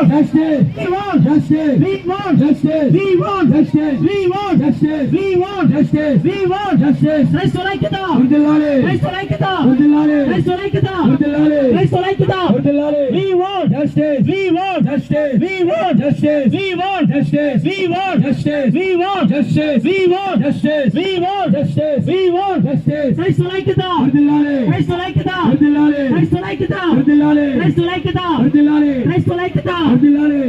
want justice. We want justice. We want justice. We want justice. We want justice. We want justice. We want justice. We olaykida. Udilale. Christ We Udilale. Christ olaykida. We Christ olaykida. Udilale. We want justice. We want justice. We want justice. We want justice. We want justice. We want justice. We want justice. We want justice. We want justice. Christ olaykida. Udilale. Christ olaykida. Udilale. Christ olaykida. Udilale. Christ olaykida. Udilale.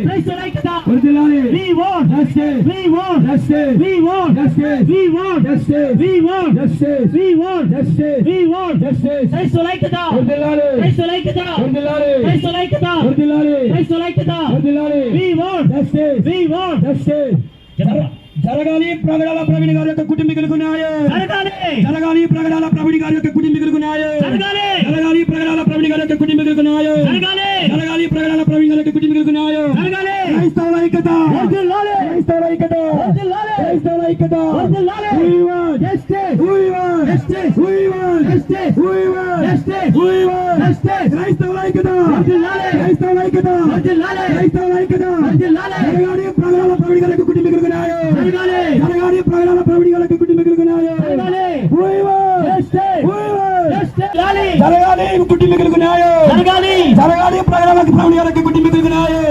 Praise the Lord. Praise the Lord. We want. We want. We want. We want. We want. We want. We want. Praise the Lord. Praise the Lord. Praise the Lord. Praise the Lord. We want. We want. జరగాలి ప్రగడాల ప్రవీణ్ గారి యొక్క కుటుంబీకులకు న్యాయం. జరగాలి. ప్రగడాల ప్రవీణ్ గారి యొక్క కుటుంబీకులకు న్యాయం. జరగాలి. ప్రగడాల ప్రవీణ్ గారి యొక్క కుటుంబీకులకు న్యాయం. జరగాలి. ప్రగడాల ప్రవీణ్ గారి యొక్క కుటుంబీకులకు న్యాయం. క్రైస్తవుల ఐక్యత. క్రైస్తవుల ఐక్యత. క్రైస్తవుల ఐక్యత. క్రైస్తవుల ఐక్యత క్రైస్తవుల ఐక్యత క్రైస్తవుల ఐక్యత జరగాలి ప్రగడాల ప్రవీణ్ గారి యొక్క కుటుంబీకులకు న్యాయం ప్రయాణ ప్రవడిగలకు కుటుంబీకులకు జరగాలి కుటుంబీకులకు న్యాయం జరగాలి ప్రయాణాలకు ప్రవడిగలకు కుటుంబీకులకు న్యాయం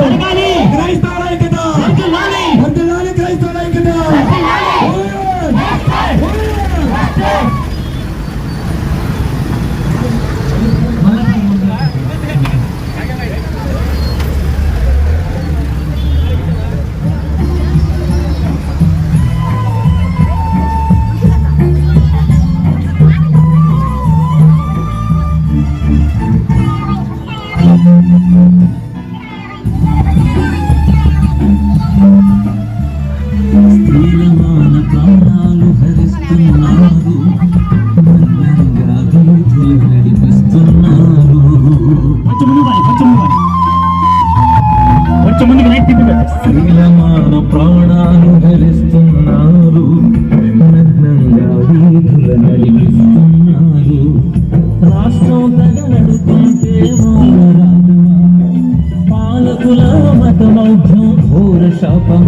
ভোর স্বপ্ন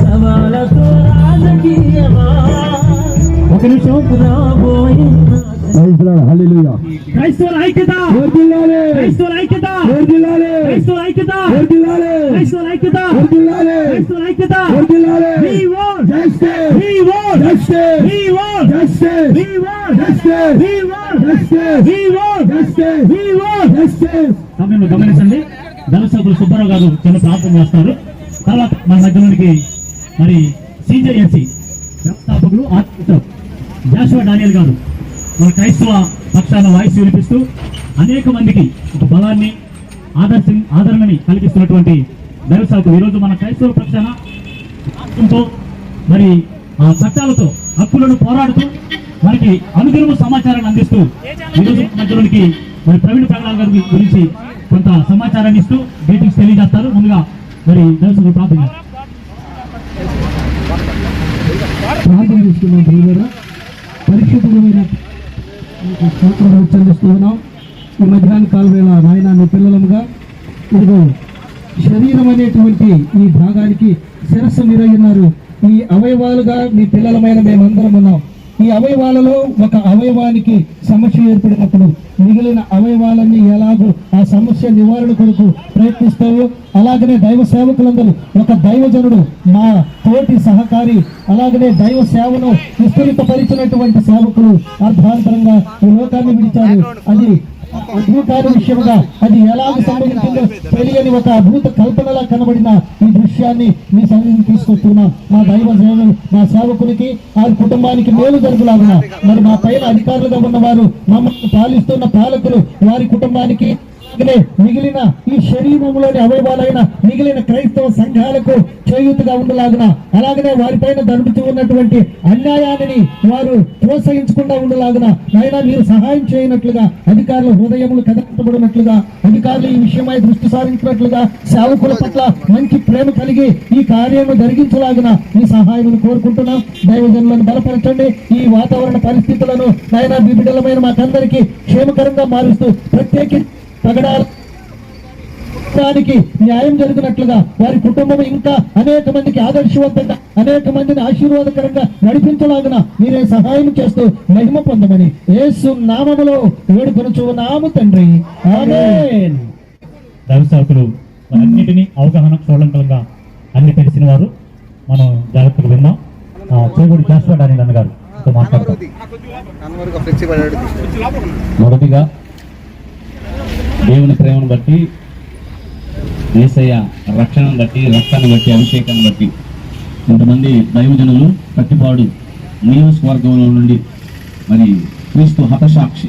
সবাল তো রাজকীয় ఒక నిమిషం హల్లెలూయా క్రైస్తవుల ఐక్యత వర్ధిల్లాలి క్రైస్తవుల ఐక్యత వర్ధిల్లాలి క్రైస్తవుల ఐక్యత వర్ధిల్లాలి క్రైస్తవుల ఐక్యత వర్ధిల్లాలి క్రైస్తవుల ఐక్యత వర్ధిల్లాలి we want justice we want justice we want justice we want justice we want justice we want justice we want justice గమనించండి ధనసభ్యులు సుబ్బారావు గారు చిన్న ప్రార్థన చేస్తారు. తర్వాత మన మధ్యలోనికి మరి సిజేఎస్సి వ్యవస్థాపకులు ఆర్టిస్టర్ జాషువా డానియల్ గారు మన క్రైస్తవ పక్షాన వాయిస్ వినిపిస్తూ అనేక మందికి ఒక బలాన్ని ఆదర్శం ఆదరణని కలిగిస్తున్నటువంటి దైవసాకు ఈరోజు మన క్రైస్తవ పక్షాన రాష్ట్రంతో మరి ఆ చట్టాలతో హక్కులను పోరాడుతూ మనకి అనుదినము సమాచారాన్ని అందిస్తూ ఈరోజు మధ్యలోనికి మరి ప్రవీణ్ ప్రగడాల గారి గురించి కొంత సమాచారాన్ని ఇస్తూ డీటెయిల్స్ తెలియజేస్తారు. ముందుగా మరి దర్శకులు ప్రార్థన ప్రార్థన చేసుకున్నాం ప్రియులరా పరిశుద్ధమైన మీకు స్తోత్రాలు చెల్లిస్తూ ఈ మధ్యాహ్న కాల వేళ నాయన నీ పిల్లలముగా ఇదిగో శరీరం అనేటువంటి ఈ భాగానికి శిరస్సు మీరయ్యున్నారు ఈ అవయవాలుగా మీ పిల్లలమైన మేమందరం ఉన్నాం. ఈ అవయవాలలో ఒక అవయవానికి సమస్య ఏర్పడినప్పుడు మిగిలిన అవయవాలన్నీ ఎలాగో ఆ సమస్య నివారణ కొరకు ప్రయత్నిస్తావో అలాగనే దైవ సేవకులందరూ ఒక దైవజనుడు మా తోటి సహకారి అలాగనే దైవ సేవను విస్తృతపరిచినటువంటి సేవకులు అర్ధాంతరంగా ఈ లోకాన్ని విడిచారు. అది అద్భుతాల విషయముగా అది ఎలా సంభవించిందో తెలియని ఒక అద్భుత కల్పనలా కనబడిన ఈ దృశ్యాన్ని మీ సన్నిధిని తీసుకొస్తున్నా. మా దైవ సేవలు మా సేవకునికి ఆ కుటుంబానికి మేలు జరుగులాగున? మరి మా పైన అధికారులుగా ఉన్నవారు మమ్మల్ని పాలిస్తున్న పాలకులు వారి కుటుంబానికి అలాగనే మిగిలిన ఈ శరీరంలోని అవయవాలైన మిగిలిన క్రైస్తవ సంఘాలకు చేయూతగా ఉండలాగున అలాగనే వారిపైన జరుగుతూ ఉన్నటువంటి అన్యాయాన్ని వారు ప్రోత్సహించకుండా ఉండలాగున నాయన మీరు సహాయం చేయనట్లుగా అధికారుల హృదయములు కదపబడినట్లుగా అధికారులు ఈ విషయమై దృష్టి సారించినట్లుగా సేవకుల పట్ల మంచి ప్రేమ కలిగి ఈ కార్యము జరిగించలాగిన మీ సహాయం కోరుకుంటున్నాం. దైవజనులను బలపరచండి. ఈ వాతావరణ పరిస్థితులను నాయన విభిడలమైన మాకందరికీ క్షేమకరంగా మారుస్తూ ప్రత్యేకించి పగడాలు దానికి న్యాయం జరిగినట్లుగా వారి కుటుంబం ఇంకా అనేక మందికి ఆదర్శవంతంగా అనేక మందిని ఆశీర్వాదకరంగా నడిపించలాగున మీరే సహాయం చేస్తూ మహిమ పొందమని యేసు నామములో వేడుకొనుచు నాము తండ్రి. సేవకులు అన్నిటినీ అవగాహన చూడంగా అన్ని తెలిసిన వారు మనం జాగ్రత్తగా విన్నాం ఆ, చేగూడి జాస్వా డానిల్ అన్న గారు మీతో మాట్లాడతారు కన్వర్గా ఫ్లెక్సీ పడాడు మొదటిగా దేవుని ప్రేమను బట్టి ఏసయ్య రక్షణను బట్టి రక్తాన్ని బట్టి అభిషేకాన్ని బట్టి కొంతమంది దైవజనులు కట్టిపాడు నియోజకవర్గంలో నుండి మరి క్రీస్తు హతసాక్షి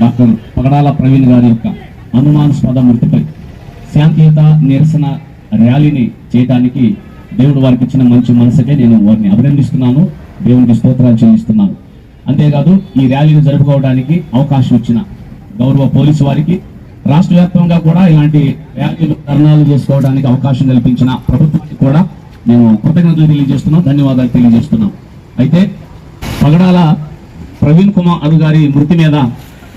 డాక్టర్ పగడాల ప్రవీణ్ గారి యొక్క అనుమానాస్పద మృతిపై శాంతియుత నిరసన ర్యాలీని చేయడానికి దేవుడు వారికి ఇచ్చిన మంచి మనసుకే నేను వారిని అభినందిస్తున్నాను. దేవునికి స్తోత్రాలు చెల్లిస్తున్నాను. అంతేకాదు ఈ ర్యాలీని జరుపుకోవడానికి అవకాశం ఇచ్చిన గౌరవ పోలీసు వారికి రాష్ట్ర వ్యాప్తంగా కూడా ఇలాంటి వ్యాఖ్యలు ధర్నాలు చేసుకోవడానికి అవకాశం కల్పించిన ప్రభుత్వానికి కూడా మేము కృతజ్ఞతలు తెలియజేస్తున్నాం ధన్యవాదాలు తెలియజేస్తున్నాం. అయితే పగడాల ప్రవీణ్ కుమార్ గారి మృతి మీద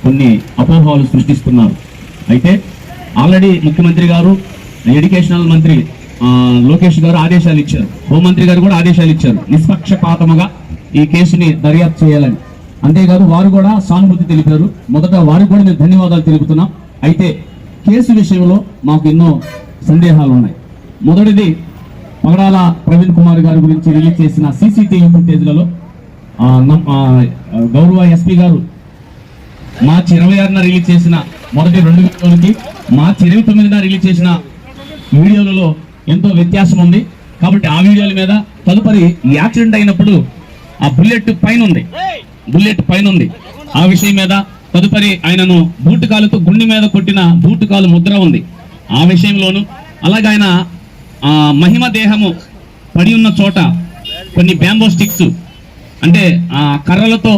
కొన్ని అపోహలు సృష్టిస్తున్నారు. అయితే ఆల్రెడీ ముఖ్యమంత్రి గారు ఎడ్యుకేషనల్ మంత్రి ఆ, లోకేష్ గారు ఆదేశాలు ఇచ్చారు. హోంమంత్రి గారు కూడా ఆదేశాలు ఇచ్చారు. నిష్పక్షపాతముగా ఈ కేసుని దర్యాప్తు చేయాలని. అంతేకాదు వారు కూడా సానుభూతి తెలిపారు. మొదట వారికి కూడా మేము ధన్యవాదాలు తెలుపుతున్నాం. అయితే కేసు విషయంలో మాకు ఎన్నో సందేహాలు ఉన్నాయి. మొదటిది పగడాల ప్రవీణ్ కుమార్ గారి గురించి రిలీజ్ చేసిన సీసీటీవీ ఫుటేజ్లలో గౌరవ ఎస్పీ గారు మార్చి ఇరవై ఆరున రిలీజ్ చేసిన మొదటి రెండు వీడియోలకి మార్చి ఇరవై తొమ్మిదిన రిలీజ్ చేసిన వీడియోలలో ఎంతో వ్యత్యాసం ఉంది. కాబట్టి ఆ వీడియోల మీద తదుపరి యాక్సిడెంట్ అయినప్పుడు ఆ బుల్లెట్ పైన ఉంది. బుల్లెట్ పైన ఉంది ఆ విషయం మీద తదుపరి ఆయనను బూటు కాలుతో గుండె మీద కొట్టిన బూటు కాలు ముద్ర ఉంది. ఆ విషయంలోను అలాగే ఆయన ఆ మహిమ దేహము పడి ఉన్న చోట కొన్ని బ్యాంబో స్టిక్స్ అంటే ఆ కర్రలతో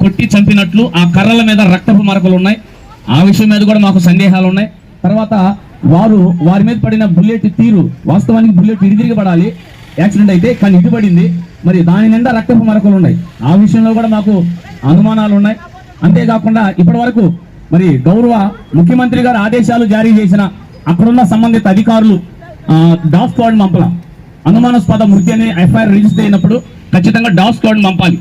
కొట్టి చంపినట్లు ఆ కర్రల మీద రక్తపు మరకలు ఉన్నాయి. ఆ విషయం మీద కూడా మాకు సందేహాలు ఉన్నాయి. తర్వాత వారు వారి మీద పడిన బుల్లెట్ తీరు వాస్తవానికి బుల్లెట్ ఇడిదిరిగి పడాలి. యాక్సిడెంట్ అయితే కానీ ఇటు పడింది. మరి దాని నిండా రక్తపు మరకలు ఉన్నాయి. ఆ విషయంలో కూడా మాకు అనుమానాలు ఉన్నాయి. అంతేకాకుండా ఇప్పటి వరకు మరి గౌరవ ముఖ్యమంత్రి గారు ఆదేశాలు జారీ చేసిన అక్కడున్న సంబంధిత అధికారులు డాఫ్ డాగ్ స్క్వాడ్ పంపల. అనుమానాస్పద మృతి అని ఎఫ్ఐఆర్ రిజిస్టర్ అయినప్పుడు ఖచ్చితంగా డాగ్ స్క్వాడ్ పంపాలి.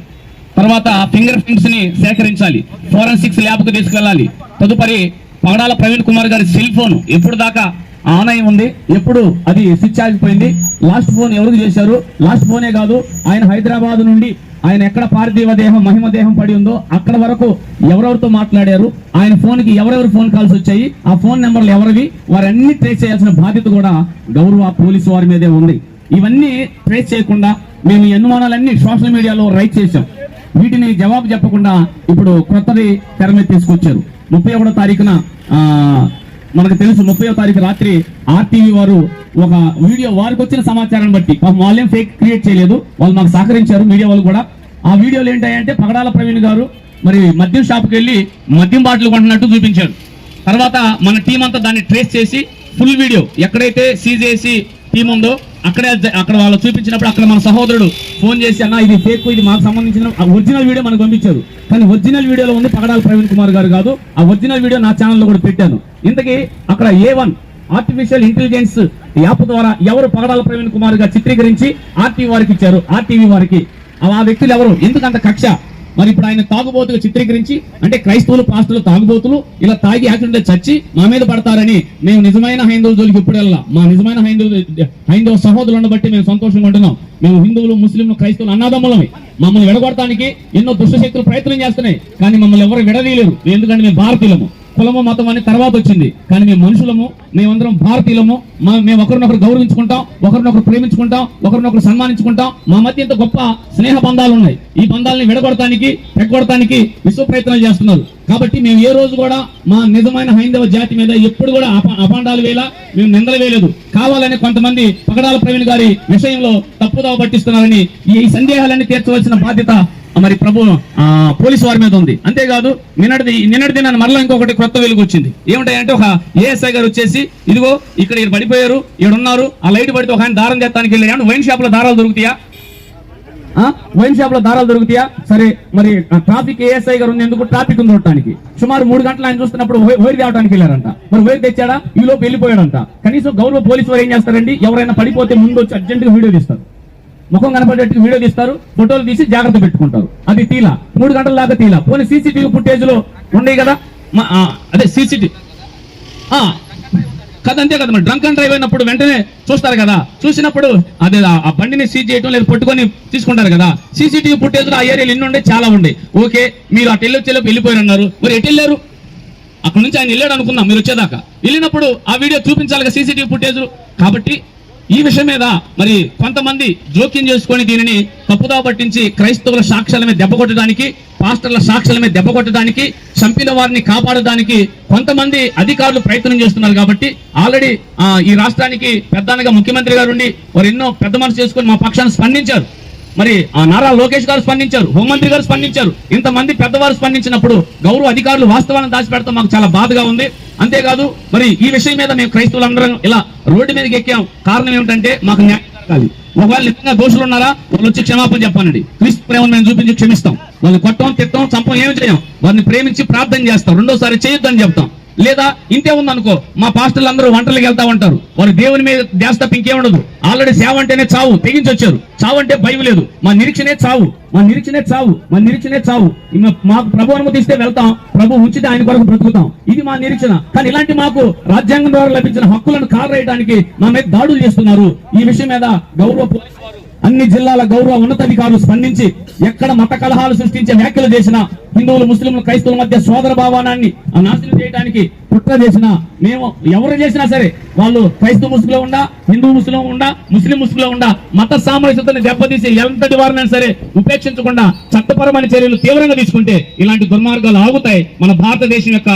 తర్వాత ఫింగర్ ప్రింట్స్ని సేకరించాలి. ఫోరెన్సిక్స్ ల్యాబ్కు తీసుకెళ్ళాలి. తదుపరి పగడాల ప్రవీణ్ కుమార్ గారి సెల్ ఫోన్ ఎప్పుడు దాకా ఆనయం ఉంది. ఎప్పుడు అది స్విచ్ ఆగిపోయింది. లాస్ట్ ఫోన్ ఎవరికి చేశారు? లాస్ట్ ఫోనే కాదు. ఆయన హైదరాబాద్ నుండి ఆయన ఎక్కడ పార్థివ దేహం మహిమ దేహం పడి ఉందో అక్కడ వరకు ఎవరెవరితో మాట్లాడారు? ఆయన ఫోన్కి ఎవరెవరు ఫోన్ కాల్స్ వచ్చాయి? ఆ ఫోన్ నెంబర్లు ఎవరివి? వారన్నీ ట్రేస్ చేయాల్సిన బాధ్యత కూడా గౌరవ పోలీసు వారి మీదే ఉంది. ఇవన్నీ ట్రేస్ చేయకుండా మేము ఈ అనుమానాలన్నీ సోషల్ మీడియాలో రైట్ చేశాం. వీటిని జవాబు చెప్పకుండా ఇప్పుడు కొత్తది తెర మీద తీసుకొచ్చారు. ముప్పై ఒకటో తారీఖున మనకు తెలుసు ముప్పై తారీఖు రాత్రి ఆర్టీవీ వారు ఒక వీడియో వారికి వచ్చిన సమాచారాన్ని బట్టి వాళ్ళేం ఫేక్ క్రియేట్ చేయలేదు. వాళ్ళు మాకు సహకరించారు మీడియా వాళ్ళు కూడా. ఆ వీడియోలు ఏంటంటే పగడాల ప్రవీణ్ గారు మరి మద్యం షాప్కి వెళ్ళి మద్యం బాటిల్ కొంటున్నట్టు చూపించారు. తర్వాత మన టీం అంతా దాన్ని ట్రేస్ చేసి ఫుల్ వీడియో ఎక్కడైతే సీజ్ చేసి టీం ఉందో అక్కడే అక్కడ వాళ్ళు చూపించినప్పుడు అక్కడ మన సహోదరుడు ఫోన్ చేసి అన్న ఇది ఫేక్ ఇది మాకు సంబంధించిన ఒరిజినల్ వీడియో మనకు పంపించారు. కానీ ఒరిజినల్ వీడియోలో ఉంది పగడాల ప్రవీణ్ కుమార్ గారు కాదు. ఆ ఒరిజినల్ వీడియో నా ఛానల్లో కూడా పెట్టాను. ఇంతకీ అక్కడ A one artificial intelligence app ద్వారా ఎవరు పగడాల ప్రవీణ్ కుమార్ గారు చిత్రీకరించి ఆర్టీవీ వారికి ఇచ్చారు. ఆర్టీవీ వారికి. ఆ వ్యక్తులు ఎవరు? ఎందుకంత కక్ష? మరి ఇప్పుడు ఆయన తాగుబోతుగా చిత్రీకరించి అంటే క్రైస్తవులు పాస్టులు తాగుబోతులు ఇలా తాగి యాక్సిడెంట్ చచ్చి మా మీద పడతారని మేము నిజమైన హైందవుల జోలికి ఇప్పుడు వెళ్ళాం మా నిజమైన హైందవులు హైందవ సహోదరులను బట్టి మేము సంతోషంగా ఉంటున్నాం. మేము హిందువులు ముస్లింలు క్రైస్తవులు అన్నదమ్ములమే మమ్మల్ని విడగొడటానికి ఎన్నో దుష్టశక్తులు ప్రయత్నం చేస్తున్నాయి. కానీ మమ్మల్ని ఎవరు విడదీయలేరు. ఎందుకంటే మేము భారతీయులము. కులము మతం అని తర్వాత వచ్చింది. కానీ మేము మనుషులము మేమందరం భారతీయులము మేము ఒకరినొకరు గౌరవించుకుంటాం ఒకరినొకరు ప్రేమించుకుంటాం ఒకరినొకరు సన్మానించుకుంటాం. మా మధ్య ఇంత గొప్ప స్నేహ బంధాలు ఉన్నాయి ఈ బంధాలని విడగొడటానికి తెగ్గొడటానికి విశ్వ ప్రయత్నాలు చేస్తున్నారు. కాబట్టి మేము ఏ రోజు కూడా మా నిజమైన హైందవ జాతి మీద ఎప్పుడు కూడా అపాండాలు వేలా మేము నిందలు వేయలేదు. కావాలని కొంతమంది పగడాల ప్రవీణ్ గారి విషయంలో తప్పుదావ పట్టిస్తున్నారని ఈ సందేహాలన్నీ తీర్చవలసిన బాధ్యత మరి ప్రభు ఆ, పోలీసు వారి మీద ఉంది. అంతేకాదు నిన్నటిది నిన్నటి దినాన్ని మరలా ఇంకొకటి కొత్త వెలుగు వచ్చింది ఏమిటంటే ఒక ఏఎస్ఐ గారు వచ్చేసి ఇదిగో ఇక్కడ ఈయన పడిపోయారు ఈడ ఉన్నారు ఆ లైట్ పడితే ఒక ఆయన దారం చేస్తానికి వెళ్ళాడు. వైన్ షాప్లో దారాలు దొరుకుతాయా? వైన్ షాప్లో దారాలు దొరుకుతాయా? సరే మరి ట్రాఫిక్ ఏఎస్ఐ గారు ఉంది ఎందుకు ట్రాఫిక్ ఉంది చూడటానికి. సుమారు మూడు గంటలు ఆయన చూస్తున్నప్పుడు వైర్ తేవడానికి వెళ్ళారంట. మరి వైర్ తెచ్చాడా? ఈ లోపు వెళ్ళిపోయాడంట. కనీసం గౌరవ పోలీసు వారు ఏం చేస్తారండి? ఎవరైనా పడిపోతే ముందు వచ్చి అర్జెంట్గా వీడియో తీస్తారు. ముఖం కనపడేట్టు వీడియో తీస్తారు ఫోటోలు తీసి జాగ్రత్త పెట్టుకుంటారు. అది తీలా. మూడు గంటల దాకా తీలా. పోనీ సీసీటీవీ ఫుటేజ్లో ఉన్నాయి కదా? ఆ, అదే సీసీటీవీ కదా అంతే కదా మరి. డ్రంక్ అండ్ డ్రైవ్ అయినప్పుడు వెంటనే చూస్తారు కదా. చూసినప్పుడు అదే ఆ- బండిని సీజ్ చేయడం లేదు పట్టుకొని తీసుకుంటారు కదా. సీసీటీవీ ఫుటేజ్ ఆ ఏరియాలు ఎన్ని ఉండే చాలా ఉండే. ఓకే మీరు అటు వెళ్ళి వచ్చేలోపు వెళ్ళిపోయారు అన్నారు మరి ఎటు వెళ్ళారు? అక్కడ నుంచి ఆయన వెళ్ళాడు అనుకుందాం మీరు వచ్చేదాకా. వెళ్ళినప్పుడు ఆ వీడియో చూపించాలి సీసీటీవీ ఫుటేజ్ కాబట్టి ఈ విషయం మీద మరి కొంతమంది జోక్యం చేసుకొని దీనిని తప్పుదా పట్టించి క్రైస్తవుల సాక్ష్యాల మీద దెబ్బ కొట్టడానికి పాస్టర్ల సాక్ష్యాల మీద దెబ్బ కొట్టడానికి చంపిన వారిని కాపాడడానికి కొంతమంది అధికారులు ప్రయత్నం చేస్తున్నారు కాబట్టి ఆల్రెడీ ఈ రాష్ట్రానికి పెద్దనగా ముఖ్యమంత్రి గారు ఉండి వారు ఎన్నో పెద్ద మనసు చేసుకొని మా పక్షాన్ని స్పందించారు. మరి ఆ నారా లోకేష్ గారు స్పందించారు హోంమంత్రి గారు స్పందించారు. ఇంతమంది పెద్దవారు స్పందించినప్పుడు గౌరవ అధికారులు వాస్తవాలను దాచిపెడతాం మాకు చాలా బాధగా ఉంది. అంతేకాదు మరి ఈ విషయం మీద మేము క్రైస్తవులందరం ఇలా రోడ్డు మీదకి ఎక్కాం. కారణం ఏమిటంటే మాకు చెప్పాలి. ఒకవేళ నిజంగా దోషులు ఉన్నారా? వాళ్ళు వచ్చి క్షమాపణ చెప్పానండి క్రీస్తు ప్రేమను మేము చూపించి క్షమిస్తాం. వాళ్ళని కొట్టం తిట్టం చంపం ఏమి చేయం వారిని ప్రేమించి ప్రార్థన చేస్తాం. రెండోసారి చేయొద్దని చెప్తాం. లేదా ఇంతే ఉందనుకో మా పాస్టర్లు అందరూ వంటలకు వెళ్తా ఉంటారు. వారు దేవుని మీద ధ్యాస తప్ప ఉండదు. ఆల్రెడీ సేవ అంటేనే చావు తెగించొచ్చారు. చావు అంటే భయం లేదు. మా నిరీక్షనే చావు. మా నిరీక్షనే చావు. మా నిరీక్షనే చావు. మాకు ప్రభు అనుమతిస్తే వెళ్తాం. ప్రభు ఉంచితే ఆయన కొరకు బ్రతుకుతాం. ఇది మా నిరీక్షణ. కానీ ఇలాంటి మాకు రాజ్యాంగం ద్వారా లభించిన హక్కులను కాలరేయడానికి మా మీద దాడులు చేస్తున్నారు. ఈ విషయం మీద గౌరవ పోలీసు అన్ని జిల్లాల గౌరవ ఉన్నతాధికారులు స్పందించి ఎక్కడ మత కలహాలు సృష్టించే వ్యాఖ్యలు చేసిన హిందువులు ముస్లింలు క్రైస్తవుల మధ్య సోదర భావానాన్ని నాశనం చేయడానికి కుట్ర చేసిన మేము ఎవరు చేసినా సరే వాళ్ళు క్రైస్తవ ముసుగులో ఉండా హిందూ ముసుగులో ఉండా ముస్లిం ముసుగులో ఉండా మత సామరస్యతను దెబ్బతీసి ఎంతటి వారినైనా సరే ఉపేక్షించకుండా చట్టపరమైన చర్యలు తీవ్రంగా తీసుకుంటే ఇలాంటి దుర్మార్గాలు ఆగుతాయి. మన భారతదేశం యొక్క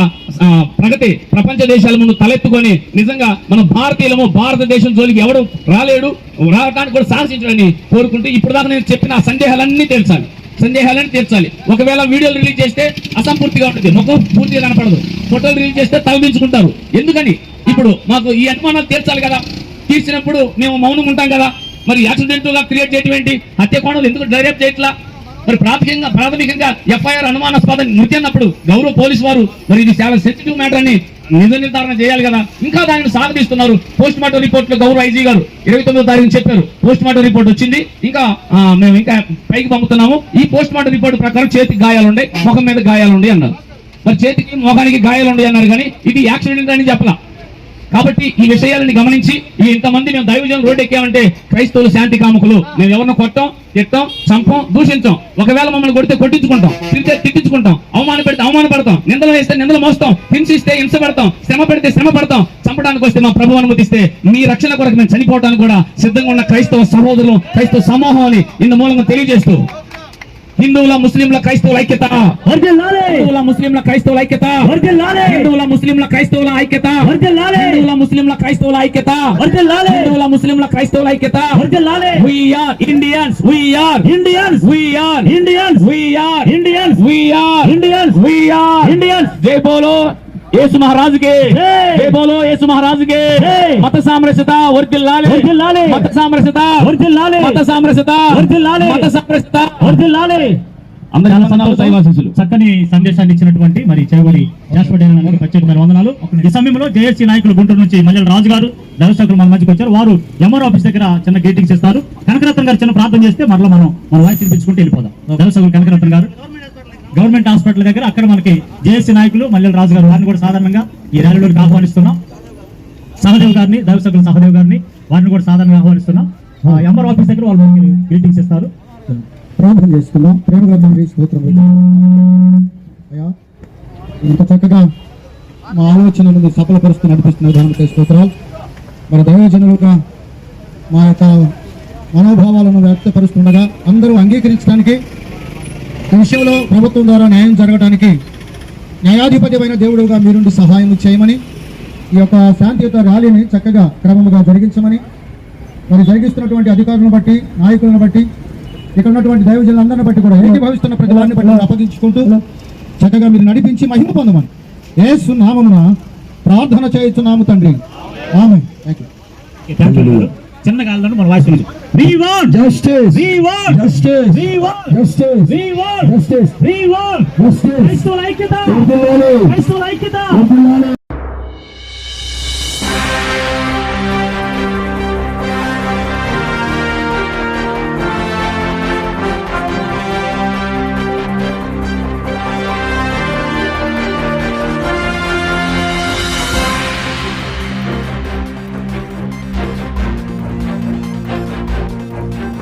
ప్రగతి ప్రపంచ దేశాల ముందు తలెత్తుకొని నిజంగా మన భారతీయులము భారతదేశం జోలికి ఎవడు రాలేడు రావడానికి కూడా సాహసించడని కోరుకుంటూ ఇప్పుడు దాకా నేను చెప్పిన సందేహాలన్నీ తెలుసాను. సందేహాలను తీర్చాలి. ఒకవేళ వీడియోలు రిలీజ్ చేస్తే అసంపూర్తిగా ఉంటుంది. ముఖం పూర్తిగా కనపడదు. ఫోటోలు రిలీజ్ చేస్తే తలదించుకుంటారు. ఎందుకని? ఇప్పుడు మాకు ఈ అనుమానాలు తీర్చాలి కదా. తీర్చినప్పుడు మేము మౌనం ఉంటాం కదా. మరి యాక్సిడెంట్గా క్రియేట్ చేయడం ఏంటి? హత్య కోణాలు ఎందుకు డైరెక్ట్ చేయట్లా? మరి ప్రాథమికంగా ప్రాథమికంగా ఎఫ్ఐఆర్ అనుమానాస్పద మృతి అన్నప్పుడు గౌరవ పోలీసు వారు మరి ఇది చాలా సెన్సిటివ్ మ్యాటర్ అని నిజ నిర్ధారణ చేయాలి కదా. ఇంకా దానిని సాగదీస్తున్నారు. పోస్ట్ మార్టం రిపోర్ట్లో గౌరవ ఐజీ గారు ఇరవై తొమ్మిదో తారీఖు చెప్పారు. పోస్ట్ మార్టం రిపోర్ట్ వచ్చింది. ఇంకా మేము ఇంకా పైకి పంపుతున్నాము. ఈ పోస్ట్ మార్టం రిపోర్ట్ ప్రకారం చేతికి గాయాలు ముఖం మీద గాయాలు అన్నారు. మరి చేతికి మొఖానికి గాయాలు ఉన్నాయి అన్నారు కానీ ఇది యాక్సిడెంట్ అని చెప్పలా. కాబట్టి ఈ విషయాలని గమనించి ఈ ఇంతమంది మేము దైవజనం రోడ్డు ఎక్కామంటే క్రైస్తవులు శాంతి కాముకులు. మేము ఎవరిని కొట్టాం తిట్టాం చంపం దూషించాం. ఒకవేళ మమ్మల్ని కొడితే కొట్టించుకుంటాం తిరిగితే తిట్టించుకుంటాం అవమాన పెడితే అవమాన పడతాం నిందలు వేస్తే నిందలు మోస్తాం హింసిస్తే హింస పడతాం శ్రమ పెడితే శ్రమ పడతాం. చంపడానికి వస్తే మా ప్రభు అనుమతిస్తే మీ రక్షణ కొరకు మేము చనిపోవడానికి కూడా సిద్ధంగా ఉన్న క్రైస్తవ సహోదరులు క్రైస్తవ సమూహం అని ఇందు మూలంగా తెలియజేస్తూ హిందువుల ముస్లింల క్రైస్తవుల ఐక్యత. హిందువుల ముస్లింల క్రైస్తవుల ఐక్యత. హిందువుల ముస్లింల క్రైస్తవుల ఐక్యత. హిందువుల ముస్లింల క్రైస్తవుల ఐక్యత. హిందువుల ముస్లింల క్రైస్తవుల ఐక్యత. are Indians. We are. Indians. జై బోలో యేసు మహారాజుకి. జై బోలో యేసు మహారాజుకి. మత సామరస్యత వర్ధిల్లాలి మత సామరస్యత. వర్ధిల్లాలి మత సామరస్యత. వర్ధిల్లాలి మత సామరస్యత. వర్ధిల్లాలి అందరికీ వందనాలు దైవాశీస్సులు. చక్కని సందేశాన్ని ఇచ్చినటువంటి మరి చెవుడి జాస్పడైన ప్రత్యేకమైన వందనాలు. ఈ సమయంలో జేఎస్సీ నాయకులు గుంటూరు నుంచి మల్లెల రాజు గారు దర్శకులు మన మధ్యకి వచ్చారు. వారు ఎంఆర్ ఆఫీస్ దగ్గర చిన్న గేటింగ్స్ ఇస్తారు కనకరత్న గారు చిన్న ప్రార్థన చేస్తే మరలా మనం మన వాయిస్ వినిపించుకుంటూ వెళ్ళిపోదాం. దర్శకులు కనకరత్న గారు. గవర్నమెంట్ హాస్పిటల్ దగ్గర అక్కడ మనకి జేఏసీ నాయకులు మల్లెల రాజు గారు వారిని కూడా సాధారణంగా ఈ ర్యాలీలోకి ఆహ్వానిస్తున్నాం. సహదేవ్ గారిని దర్శకులు సహదేవ్ గారిని వారిని కూడా సాధారణంగా ఆహ్వానిస్తున్నాం. ఎంఆర్ ఆఫీస్ దగ్గర వాళ్ళు మనకి గ్రీటింగ్స్ ఇస్తారు. ప్రార్థన చేసుకుందాం. ప్రేమగా స్తోత్రం అయ్యా ఇంత చక్కగా మా ఆలోచనలను సఫలపరుస్తూ నడిపిస్తున్న విధానంపై స్తోత్రాలు మరి దైవజనులుగా మా యొక్క మనోభావాలను వ్యక్తపరుస్తుండగా అందరూ అంగీకరించడానికి ఈ విషయంలో ప్రభుత్వం ద్వారా న్యాయం జరగడానికి న్యాయాధిపతిమైన దేవుడుగా మీరుండి సహాయం చేయమని ఈ యొక్క శాంతియుత ర్యాలీని చక్కగా క్రమముగా జరిగించమని మరి జరిగిస్తున్నటువంటి అధికారులను బట్టి నాయకులను బట్టి ఇక్కడ ఉన్నటువంటి దైవజనులందరిని బట్టి కూడా ఏకీభవిస్తున్న ప్రతి వారిని బట్టి అప్పగించుకుంటూ చక్కగా మీరు నడిపించి మహిమ పొందమని. ఏసు నామమున ప్రార్థన చేయుచున్నాము తండ్రి. ఆమె థ్యాంక్ యూ చిన్నగా వెళ్ళండి మన voice we want justice we want justice we want justice we want justice we want justice క్రైస్తవుల ఐక్యత క్రైస్తవుల. ఐక్యత